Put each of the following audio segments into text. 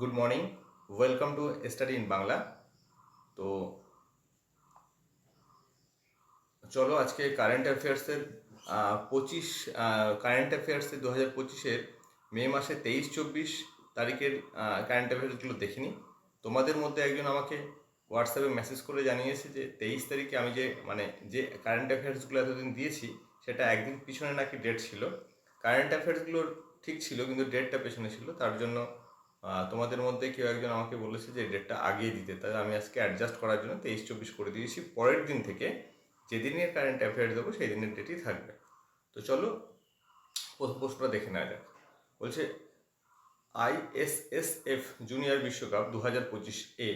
Good morning welcome to study in Bangla তো চলো আজকে কারেন্ট অ্যাফেয়ার্সের পঁচিশ কারেন্ট অ্যাফেয়ার্সের দু হাজার পঁচিশের মে মাসে তেইশ, চব্বিশ তারিখের কারেন্ট অ্যাফেয়ার্সগুলো দেখিনি। তোমাদের মধ্যে একজন আমাকে হোয়াটসঅ্যাপে মেসেজ করে জানিয়েছে যে তেইশ তারিখে আমি যে মানে যে কারেন্ট অ্যাফেয়ার্সগুলো এতদিন দিয়েছি, সেটা একদিন পিছনে নাকি ডেট ছিল। কারেন্ট অ্যাফেয়ার্সগুলোর ঠিক ছিল, কিন্তু ডেটটা পেছনে ছিল, তার জন্য তোমাদের মধ্যে কেউ একজন আমাকে বলেছে যে ডেটটা আগিয়ে দিতে। তাহলে আমি আজকে অ্যাডজাস্ট করার জন্য তেইশ চব্বিশ করে দিয়েছি। পরের দিন থেকে যেদিনের কারেন্ট অ্যাফেয়ার্স দেবো সেই দিনের ডেটই থাকবে। তো চলো, প্রথম দেখে নেওয়া যাক। বলছে আইএসএসএফ জুনিয়র বিশ্বকাপ দু হাজার পঁচিশ এ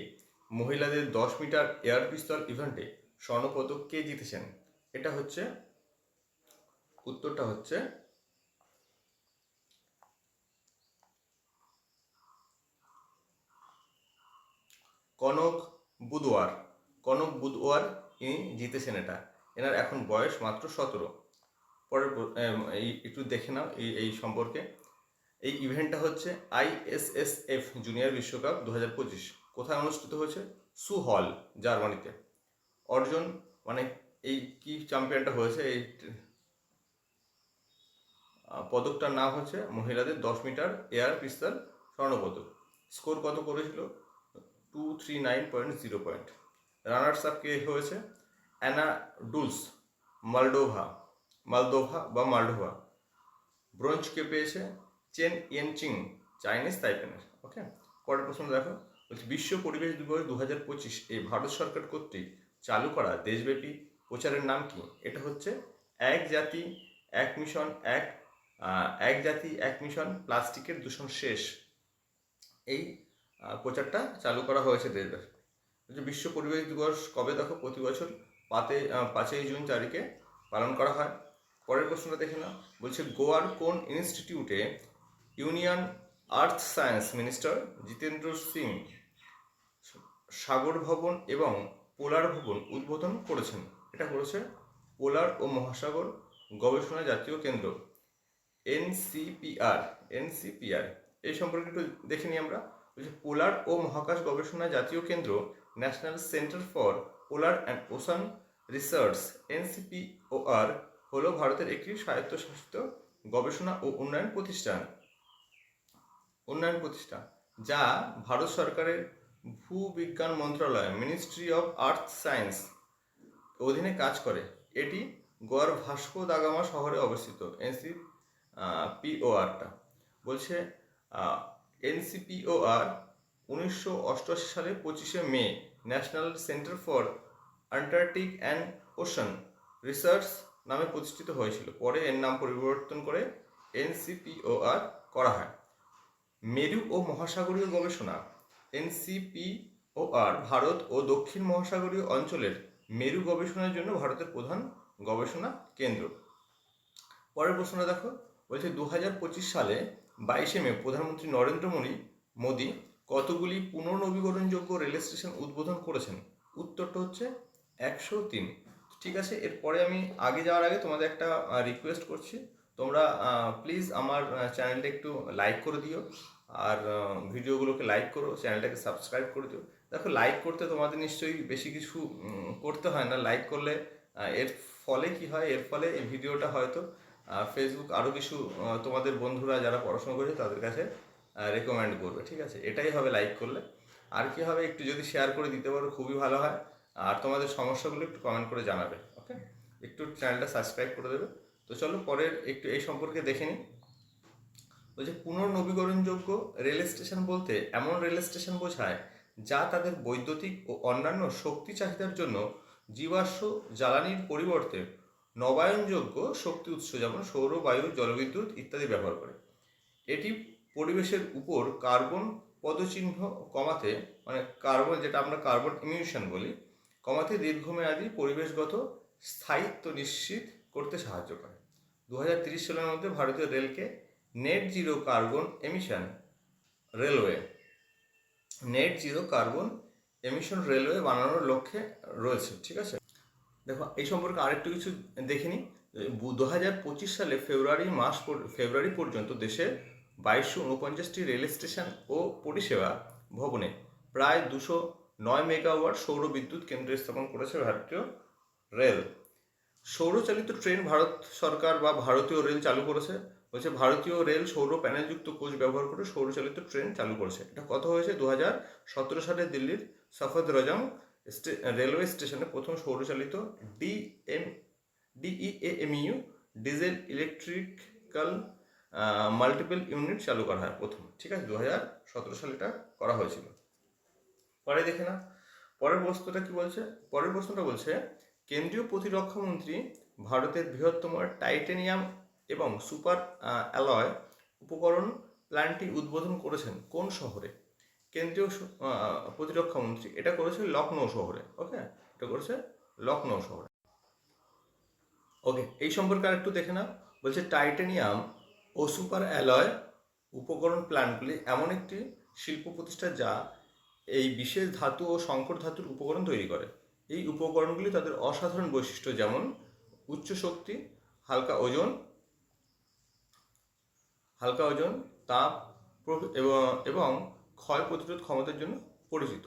মহিলাদের দশ মিটার এয়ার পিস্তল ইভেন্টে স্বর্ণপদক কে জিতেছেন? এটা হচ্ছে, উত্তরটা হচ্ছে কনক বুধওয়ার কনক বুধওয়ার ইনি জিতেছেন এটা। এনার এখন বয়স মাত্র সতেরো। পরের এই একটু দেখে নাও এই এই সম্পর্কে। এই ইভেন্টটা হচ্ছে আইএসএসএফ জুনিয়র বিশ্বকাপ দু হাজার পঁচিশ। কোথায় অনুষ্ঠিত হয়েছে? সু হল, জার্মানিতে। অর্জন মানে এই কি চ্যাম্পিয়নটা হয়েছে? এই পদকটার নাম হচ্ছে মহিলাদের দশ মিটার এয়ার পিস্তল স্বর্ণপদক। স্কোর কত করেছিল? Two three nine point zero point runners up কে হয়েছে? অ্যানা ডুলস মালডোভা মালদোভা বা মালডোভা ব্রোঞ্জ কে পেয়েছে? চেন ইয়েন চিং চাইনিজ তাইপেনের ওকে পরের প্রশ্ন দেখো। বলছি, বিশ্ব পরিবেশ দিবস দু হাজার পঁচিশ এই ভারত সরকার কর্তৃক চালু করা দেশব্যাপী প্রচারের নাম কি? এটা হচ্ছে এক জাতি, এক মিশন, এক এক জাতি, এক মিশন, প্লাস্টিকের দূষণ শেষ। এই প্রচারটা চালু করা হয়েছে দেশব্যাপী বিশ্ব পরিবেশ দিবস কবে দেখো? প্রতি বছর পাতে পাঁচই জুন তারিখে পালন করা হয়। পরের প্রশ্নটা দেখে না বলছে, গোয়ার কোন ইনস্টিটিউটে union earth science minister Jitendra Singh Sagar Bhavan এবং পোলার ভবন উদ্বোধন করেছেন? এটা করেছে পোলার ও মহাসাগর গবেষণা জাতীয় কেন্দ্র, এনসিপিআর এনসিপিআর। এই সম্পর্কে একটু দেখে নিই আমরা। পোলার ও মহাকাশ গবেষণা জাতীয় কেন্দ্র, national centre for polar and ocean research, NCPOR, হলো ভারতের একটি স্বায়ত্তশাসিত গবেষণা ও উন্নয়ন প্রতিষ্ঠান। উন্নয়ন প্রতিষ্ঠান, যা ভারত সরকারের ভূবিজ্ঞান মন্ত্রণালয় মিনিস্ট্রি অফ আর্থ সায়েন্স অধীনে কাজ করে। এটি গোয়ার ভাস্কো দাগামা শহরে অবস্থিত এনসি পিওআরটা বলছে এনসিপিওআর উনিশশো অষ্টআশি সালে পঁচিশে May national centre for Antarctic and ocean research নামে প্রতিষ্ঠিত হয়েছিল। পরে এর নাম পরিবর্তন করে এনসিপিওআর করা হয়। মেরু ও মহাসাগরীয় গবেষণা, এনসিপিওআর ভারত ও দক্ষিণ মহাসাগরীয় অঞ্চলের মেরু গবেষণার জন্য ভারতের প্রধান গবেষণা কেন্দ্র। পরের প্রশ্নটা দেখো, বলছে দু হাজার পঁচিশ সালে বাইশে মে প্রধানমন্ত্রী নরেন্দ্র মোদী মোদী কতগুলি পুনর্নবীকরণযোগ্য রেল স্টেশন উদ্বোধন করেছেন? উত্তরটা হচ্ছে একশো তিন। ঠিক আছে, এরপরে আমি আগে যাওয়ার আগে তোমাদের একটা রিকোয়েস্ট করছি। তোমরা প্লিজ আমার চ্যানেলটা একটু লাইক করে দিও। আর ভিডিওগুলোকে লাইক করো চ্যানেলটাকে সাবস্ক্রাইব করে দিও। দেখো লাইক করতে তোমাদের নিশ্চয়ই বেশি কিছু করতে হয় না। লাইক করলে এর ফলে কি হয়? এর ফলে এই ভিডিওটা হয়তো ফেসবুক আরও কিছু তোমাদের বন্ধুরা যারা পড়াশোনা করেছে তাদের কাছে রেকমেন্ড করবে, ঠিক আছে? এটাই হবে লাইক করলে। আর কি হবে একটু যদি শেয়ার করে দিতে পারো, খুবই ভালো হয়। আর তোমাদের সমস্যাগুলো একটু কমেন্ট করে জানাবে ওকে একটু চ্যানেলটা সাবস্ক্রাইব করে দেবে। তো চলো পরের একটু এই সম্পর্কে দেখে নিই। বলছে পুনর্নবীকরণযোগ্য রেল স্টেশন বলতে এমন রেল স্টেশন বোঝায় যা তাদের বৈদ্যুতিক ও অন্যান্য শক্তি চাহিদার জন্য জীবাশ্ম জ্বালানির পরিবর্তে নবায়নযোগ্য শক্তি উৎস যেমন সৌর, বায়ু, জলবিদ্যুৎ ইত্যাদি ব্যবহার করে। এটি পরিবেশের উপর কার্বন পদচিহ্ন কমাতে মানে কার্বন যেটা আমরা কার্বন ইমিউশন বলি, কমাতে দীর্ঘমেয়াদী পরিবেশগত স্থায়িত্ব নিশ্চিত করতে সাহায্য করে। দু সালের মধ্যে ভারতীয় রেলকে net zero carbon emission railway, net zero carbon emission railway বানানোর লক্ষ্যে রয়েছে, ঠিক আছে? দেখো, এই সম্পর্কে আরেকটু কিছু দেখে নিই। দু হাজার পঁচিশ সালে ফেব্রুয়ারি মাস ফেব্রুয়ারি পর্যন্ত দেশের বাইশশো উনপঞ্চাশটি রেল স্টেশন ও পরিষেবা ভবনে প্রায় দুশো নয় মেগাওয়াট সৌর বিদ্যুৎ কেন্দ্র স্থাপন করেছে ভারতীয় রেল। সৌরচালিত ট্রেন ভারত সরকার বা ভারতীয় রেল চালু করেছে। বলছে, ভারতীয় রেল সৌর প্যানেলযুক্ত কোচ ব্যবহার করে সৌরচালিত ট্রেন চালু করেছে। এটা কত হয়েছে? দু হাজার সতেরো সালে দিল্লির সফদ রজং রেলওয়ে স্টেশনে প্রথম সৌরচালিত DM DEMU diesel electrical multiple unit চালু করা হয় প্রথম, ঠিক আছে? দু হাজার সতেরো সালে এটা করা হয়েছিল। পরে দেখে না পরের প্রশ্নটা কি বলছে? পরের প্রশ্নটা বলছে, কেন্দ্রীয় প্রতিরক্ষা মন্ত্রী ভারতের বৃহত্তম টাইটেনিয়াম এবং সুপার অ্যালয় উপকরণ প্ল্যান্টটি উদ্বোধন করেছেন কোন শহরে? কেন্দ্রীয় প্রতিরক্ষা মন্ত্রী। এটা করেছে লখনৌ শহরে ওকে এটা করেছে লখনৌ শহরে। ওকে এই সম্পর্কে আর একটু দেখে না বলছে, টাইটেনিয়াম ও সুপার অ্যালয় উপকরণ প্ল্যান্টগুলি এমন একটি শিল্প প্রতিষ্ঠান যা এই বিশেষ ধাতু ও সংকর ধাতুর উপকরণ তৈরি করে। এই উপকরণগুলি তাদের অসাধারণ বৈশিষ্ট্য, যেমন উচ্চ শক্তি, হালকা ওজন হালকা ওজন, তাপ এবং ক্ষয় প্রতিরোধ ক্ষমতার জন্য পরিচিত।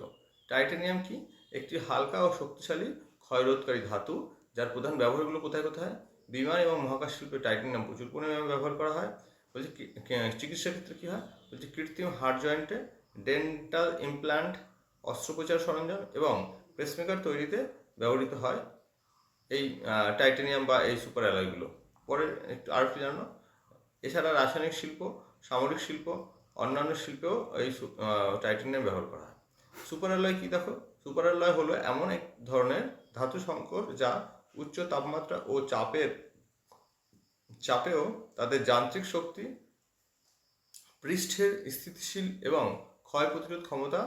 টাইটানিয়াম কি? একটি হালকা ও শক্তিশালী ক্ষয়রোধকারী ধাতু, যার প্রধান ব্যবহারগুলো কোথায় কোথায় বিমান এবং মহাকাশ শিল্পে টাইটানিয়াম প্রচুর পরিমাণে ব্যবহার করা হয়। বলছে চিকিৎসা ক্ষেত্রে কী হয়? বলছে কৃত্রিম হার্ট জয়েন্টে ডেন্টাল ইমপ্ল্যান্ট অস্ত্রোপচার সরঞ্জাম এবং পেসমেকার তৈরিতে ব্যবহৃত হয় এই টাইটানিয়াম বা এই সুপার অ্যালয়গুলো পরে একটু আর একটু জানো এছাড়া রাসায়নিক শিল্প, সামরিক শিল্প অন্যান্য শিল্পেও এই টাইটানিয়াম ব্যবহার করা হয়। সুপার অ্যালয় কী দেখো? সুপার অ্যালয় হলো এমন এক ধরনের ধাতু সংকর যা উচ্চ তাপমাত্রা ও চাপের চাপেও তাদের যান্ত্রিক শক্তি, পৃষ্ঠের স্থিতিশীল এবং ক্ষয় প্রতিরোধ ক্ষমতা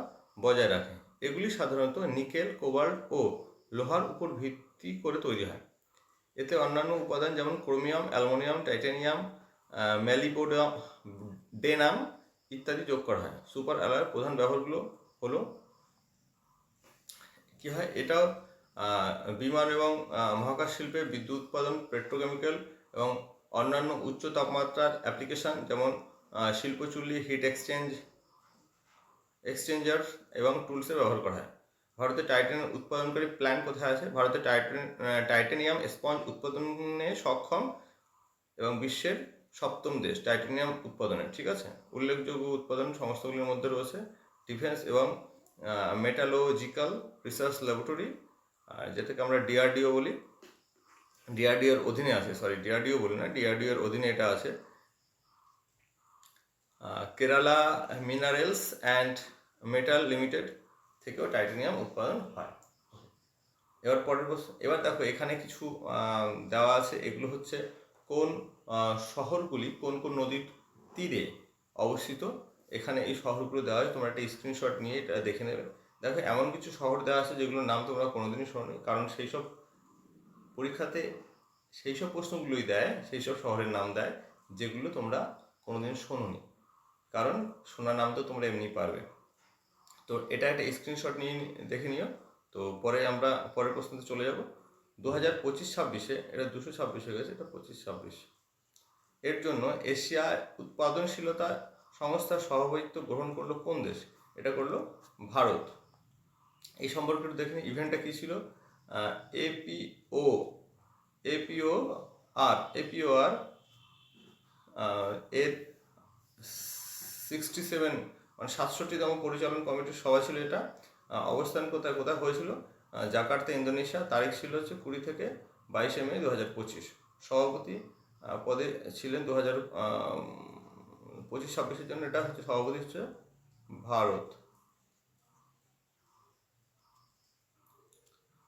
বজায় রাখে। এগুলি সাধারণত নিকেল, কোবাল্ট ও লোহার উপর ভিত্তি করে তৈরি হয়। এতে অন্যান্য উপাদান যেমন chromium, aluminium, titanium molybdenum ইত্যাদি যোগ করা হয়। সুপার অ্যালয়ের প্রধান ব্যবহারগুলো হলো কি হয়? এটাও বিমান এবং মহাকাশ শিল্পে বিদ্যুৎ উৎপাদন পেট্রোকেমিক্যাল এবং অন্যান্য উচ্চ তাপমাত্রার অ্যাপ্লিকেশন যেমন শিল্পচুল্লি হিট এক্সচেঞ্জ এক্সচেঞ্জার এবং টুলসে ব্যবহার করা হয়। ভারতে টাইটেন উৎপাদনকারী প্ল্যান্ট কোথায় আছে? ভারতে টাইটেন টাইটেনিয়াম স্পঞ্জ উৎপাদনে সক্ষম এবং বিশ্বের সপ্তম দেশ, টাইটানিয়াম উৎপাদনে, ঠিক আছে? উল্লেখযোগ্য উৎপাদন সংস্থাগুলির মধ্যে রয়েছে। ডিফেন্স এবং মেটালোজিক্যাল রিসার্চ ল্যাবরেটরি যেটাকে আমরা ডিআরডিও বলি। ডিআরডিওর অধীনে আছে সরি ডিআরডিও বলি না ডিআরডিওর অধীনে এটা আছে। Kerala minerals and metal limited থেকেও টাইটানিয়াম উৎপাদন হয়। এবার পরের প্রশ্ন, এবার দেখো এখানে কিছু দেওয়া আছে, এগুলো হচ্ছে কোন শহরগুলি কোন কোন নদীর তীরে অবস্থিত? এখানে এই শহরগুলো দেওয়া হয় তোমরা একটা স্ক্রিনশট নিয়ে এটা দেখে নেবে। দেখো, এমন কিছু শহর দেওয়া আছে যেগুলোর নাম তোমরা কোনোদিনই শোনি কারণ সেই সব পরীক্ষাতে সেই সব প্রশ্নগুলোই দেয় সেই সব শহরের নাম দেয়, যেগুলো তোমরা কোনোদিন শোনোনি। কারণ শোনা নাম তো তোমরা এমনি পারবে। তো এটা একটা স্ক্রিনশট নিয়ে দেখে নিও। তো পরে আমরা, পরের প্রশ্নতে চলে যাব। দু হাজার পঁচিশ ছাব্বিশে, এটা দুশো ছাব্বিশ হয়ে গেছে এটা পঁচিশ ছাব্বিশ। এর জন্য এশিয়া উৎপাদনশীলতা সংস্থার সভাপতিত্ব গ্রহণ করল কোন দেশ? এটা করল ভারত। এই সম্পর্কে একটু দেখে নিই ইভেন্টটা কী ছিল? এপিও এপিও আর এপিও আর এর সিক্সটি সেভেন মানে সাতষট্টিতম পরিচালন কমিটির সভা ছিল এটা। অবস্থান কোথায় কোথায় হয়েছিল? জাকার্তা, ইন্দোনেশিয়া, তারিখ ছিল হচ্ছে কুড়ি থেকে বাইশে মে দু হাজার পঁচিশ। সভাপতি পদে ছিলেন দু হাজার পঁচিশ, ছাব্বিশের জন্য এটা হচ্ছে সভাপতি হচ্ছে ভারত।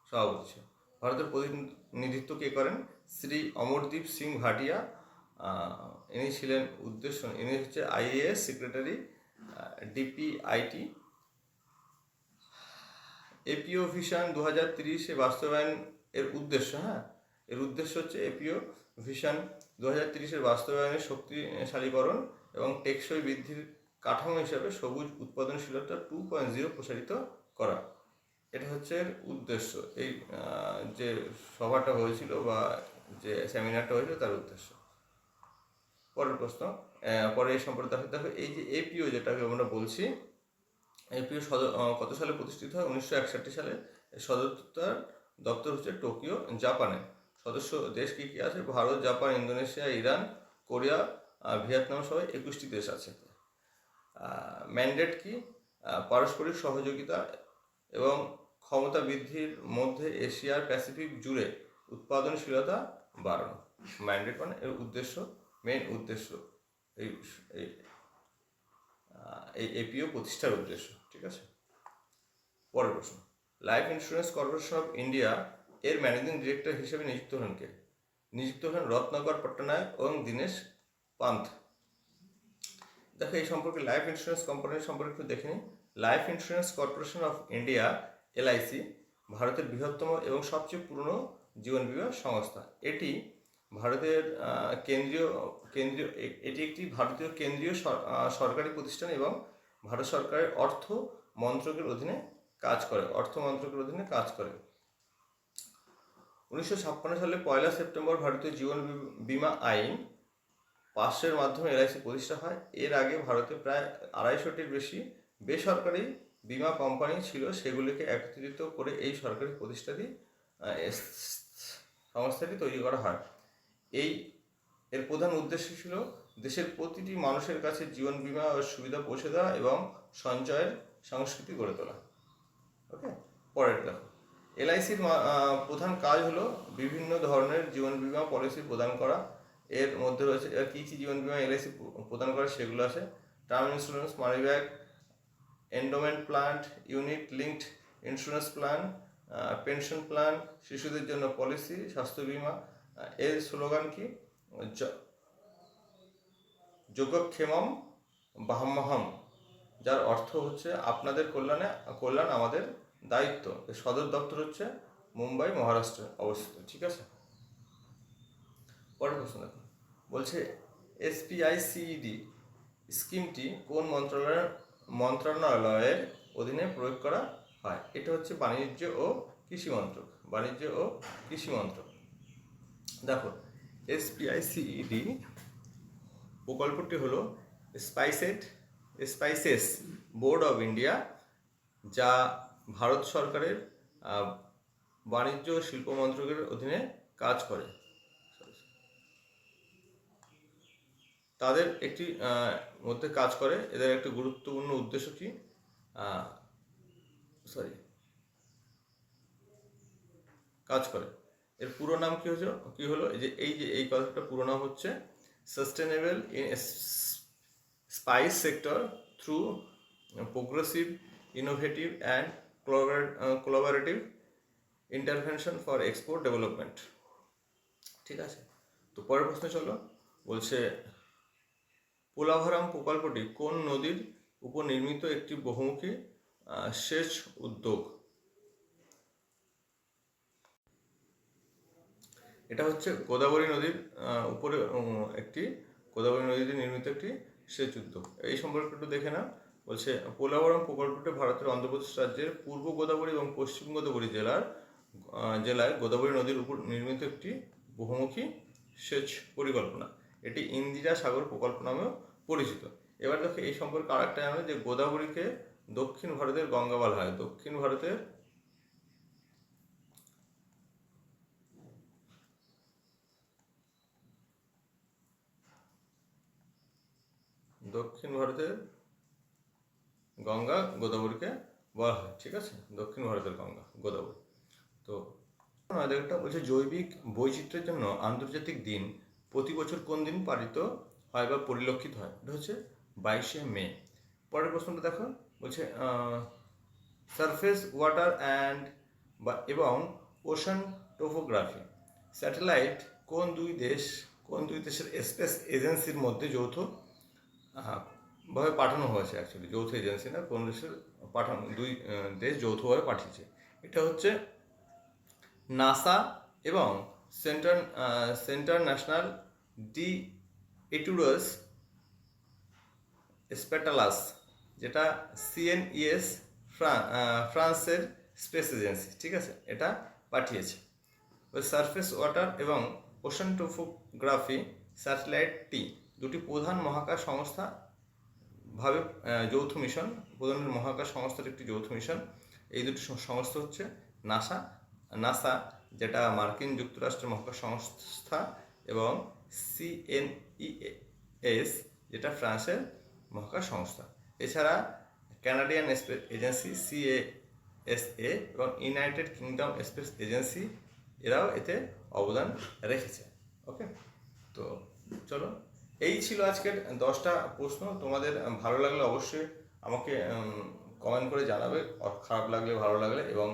সভাপতি ছিল ভারতের প্রতিনিধিত্ব কে করেন? শ্রী অমরদীপ সিং ভাটিয়া ইনি ছিলেন উদ্দেশ্য, ইনি হচ্ছে IAS secretary DPIIT APO vision দু হাজার তিরিশে বাস্তবায়ন এর উদ্দেশ্য হ্যাঁ? এর উদ্দেশ্য হচ্ছে এপিও ভিশন দু হাজার তিরিশের বাস্তবায়নের শক্তিশালীকরণ এবং টেকসই বৃদ্ধির কাঠামো হিসাবে সবুজ উৎপাদনশীলতা টু পয়েন্ট জিরো প্রসারিত করা। এটা হচ্ছে এর উদ্দেশ্য। এই যে সভাটা হয়েছিল বা যে সেমিনারটা হয়েছিল তার উদ্দেশ্য। পরের প্রশ্ন পরে এই সম্পর্কে দেখো এই যে এপিও যেটাকে আমরা বলছি এপিও সদর কত সালে প্রতিষ্ঠিত হয়? উনিশশো একষট্টি সালে। এর সদর দপ্তর হচ্ছে টোকিও, জাপানে। সদস্য দেশ কী কী আছে? Bharat, Japan, Indonesia, Iran, Korea Vietnam সহ একুশটি দেশ আছে। ম্যান্ডেট কি? পারস্পরিক সহযোগিতা এবং ক্ষমতা বৃদ্ধির মধ্যে এশিয়ার প্যাসিফিক জুড়ে উৎপাদনশীলতা বাড়ানো। ম্যান্ডেট মানে এর উদ্দেশ্য মেন উদ্দেশ্য। এই এই এপিও প্রতিষ্ঠার উদ্দেশ্য। ঠিক আছে? পরের প্রশ্ন। Life insurance corporation of India এর ম্যানেজিং ডিরেক্টর হিসেবে নিযুক্ত হলেন কে? নিযুক্ত হলেন রত্নাকর পট্টনায়ক এবং দীনেশ পান্থ। দেখো, এই সম্পর্কে লাইফ ইন্স্যুরেন্স কোম্পানির সম্পর্কে একটু দেখে নিই life insurance corporation of India LIC ভারতের বৃহত্তম এবং সবচেয়ে পুরনো জীবন বীমা সংস্থা। এটি ভারতের কেন্দ্রীয় কেন্দ্রীয় এটি একটি ভারতীয় কেন্দ্রীয় সরকারি প্রতিষ্ঠান এবং ভারত সরকারের অর্থ মন্ত্রকের অধীনে কাজ করে, অর্থ মন্ত্রকের অধীনে কাজ করে। উনিশশো ছাপ্পান্ন সালে পয়লা সেপ্টেম্বর ভারতীয় জীবন বিমা আইন পাশের মাধ্যমে এলআইসি প্রতিষ্ঠা হয়। এর আগে ভারতে প্রায় আড়াইশোটির বেশি বেসরকারি বীমা কোম্পানি ছিল, সেগুলিকে একত্রিত করে এই সরকারি প্রতিষ্ঠাটি সংস্থাটি তৈরি করা হয়। এই, এর প্রধান উদ্দেশ্য ছিল দেশের প্রতিটি মানুষের কাছে জীবন বিমা ও সুবিধা পৌঁছে দেওয়া এবং সঞ্চয়ের সংস্কৃতি গড়ে তোলা। ওকে পরের দেখো এলআইসির প্রধান কাজ হলো বিভিন্ন ধরনের জীবন বিমা পলিসি প্রদান করা। এর মধ্যে রয়েছে কী কী জীবন বিমা এলআইসি প্রদান করে সেগুলো আছে। Term insurance money back endowment plan unit linked insurance plan pension plan শিশুদের জন্য পলিসি স্বাস্থ্য বীমা। এর স্লোগান কি? যোগক্ষেমম বাহাম্মহম যার অর্থ হচ্ছে আপনাদের কল্যাণে, কল্যাণ আমাদের দায়িত্ব। এর সদর দপ্তর হচ্ছে মুম্বাই, মহারাষ্ট্রে অবস্থিত, ঠিক আছে? পরের প্রশ্ন দেখো বলছে এসপিআই সিইডি স্কিমটি কোন মন্ত্রণালয়ের মন্ত্রণালয়ের অধীনে প্রয়োগ করা হয়? এটা হচ্ছে বাণিজ্য ও কৃষি মন্ত্রক, বাণিজ্য ও কৃষি মন্ত্রক। দেখো এসপিআই সিইডি প্রকল্পটি হলো spiced, spices board of India, যা ভারত সরকারের বাণিজ্য শিল্প মন্ত্রকের অধীনে কাজ করে। তাদের একটি মধ্যে কাজ করে। এদের একটি গুরুত্বপূর্ণ উদ্দেশ্য কি? সরি কাজ করে। এর পুরো নাম কি হচ্ছে কি হলো? যে, এই যে, এই কথাটা পুরো নাম হচ্ছে sustainable in spice sector through progressive innovative and collaborative intervention for export development ঠিক আছে? তো পরের প্রশ্ন চলো। বলছে, পোলাভারাম প্রকল্পটি কোন নদীর উপর নির্মিত একটি বহুমুখী সেচ উদ্যোগ? এটা হচ্ছে গোদাবরী নদীর উপরে একটি গোদাবরী নদীতে নির্মিত একটি সেচ উদ্যোগ এই সম্পর্কে একটু দেখে না বলছে, পোলাবরম প্রকল্পটি ভারতের অন্ধ্রপ্রদেশ রাজ্যের পূর্ব গোদাবরী এবং পশ্চিম গোদাবরী জেলার জেলায় গোদাবরী নদীর উপর নির্মিত একটি বহুমুখী সেচ পরিকল্পনা। এটি ইন্দিরা সাগর প্রকল্প নামেও পরিচিত। এবার দেখো, এই সম্পর্কে আরেকটা জানো যে গোদাবরীকে দক্ষিণ ভারতের গঙ্গা বলা হয়। দক্ষিণ ভারতের দক্ষিণ ভারতের গঙ্গা গোদাবরীকে বলা হয়, ঠিক আছে? দক্ষিণ ভারতের গঙ্গা গোদাবরী। তো একটা বলছে, জৈবিক বৈচিত্র্যের জন্য আন্তর্জাতিক দিন প্রতি বছর কোন দিন পালিত হয় বা পরিলক্ষিত হয়? এটা হচ্ছে বাইশে মে। পরের প্রশ্নটা দেখো, বলছে সারফেস, ওয়াটার অ্যান্ড বা, এবং ওশান টোপোগ্রাফি, স্যাটেলাইট কোন দুই দেশ, কোন দুই দেশের স্পেস এজেন্সির মধ্যে যৌথ ভাবে পাঠানো হয়েছে অ্যাকচুয়ালি যৌথ এজেন্সি না, কোন দেশের পাঠানো, দুই দেশ যৌথভাবে পাঠিয়েছে। এটা হচ্ছে নাসা এবং সেন্টার সেন্টার ন্যাশনাল ডি এটুরাস স্পেটালাস, যেটা সিএনইএস ফ্রান্সের স্পেস এজেন্সি, ঠিক আছে? এটা পাঠিয়েছে। সারফেস ওয়াটার এবং ওশান টোপোগ্রাফি স্যাটেলাইটটি দুটি প্রধান মহাকাশ সংস্থা ভাবে যৌথ মিশন, প্রধান মহাকাশ সংস্থার একটি যৌথ মিশন। এই দুটি সংস্থা হচ্ছে নাসা নাসা যেটা মার্কিন যুক্তরাষ্ট্রের মহাকাশ সংস্থা এবং সিএনইএস যেটা ফ্রান্সের মহাকাশ সংস্থা। এছাড়া ক্যানাডিয়ান স্পেস এজেন্সি সিএএসএ এবং ইউনাইটেড কিংডম স্পেস এজেন্সি এরাও এতে অবদান রেখেছে। ওকে তো চলো। এই ছিল আজকের দশটা প্রশ্ন। তোমাদের ভালো লাগলে অবশ্যই আমাকে কমেন্ট করে জানাবে। খারাপ লাগলে, ভালো লাগলে এবং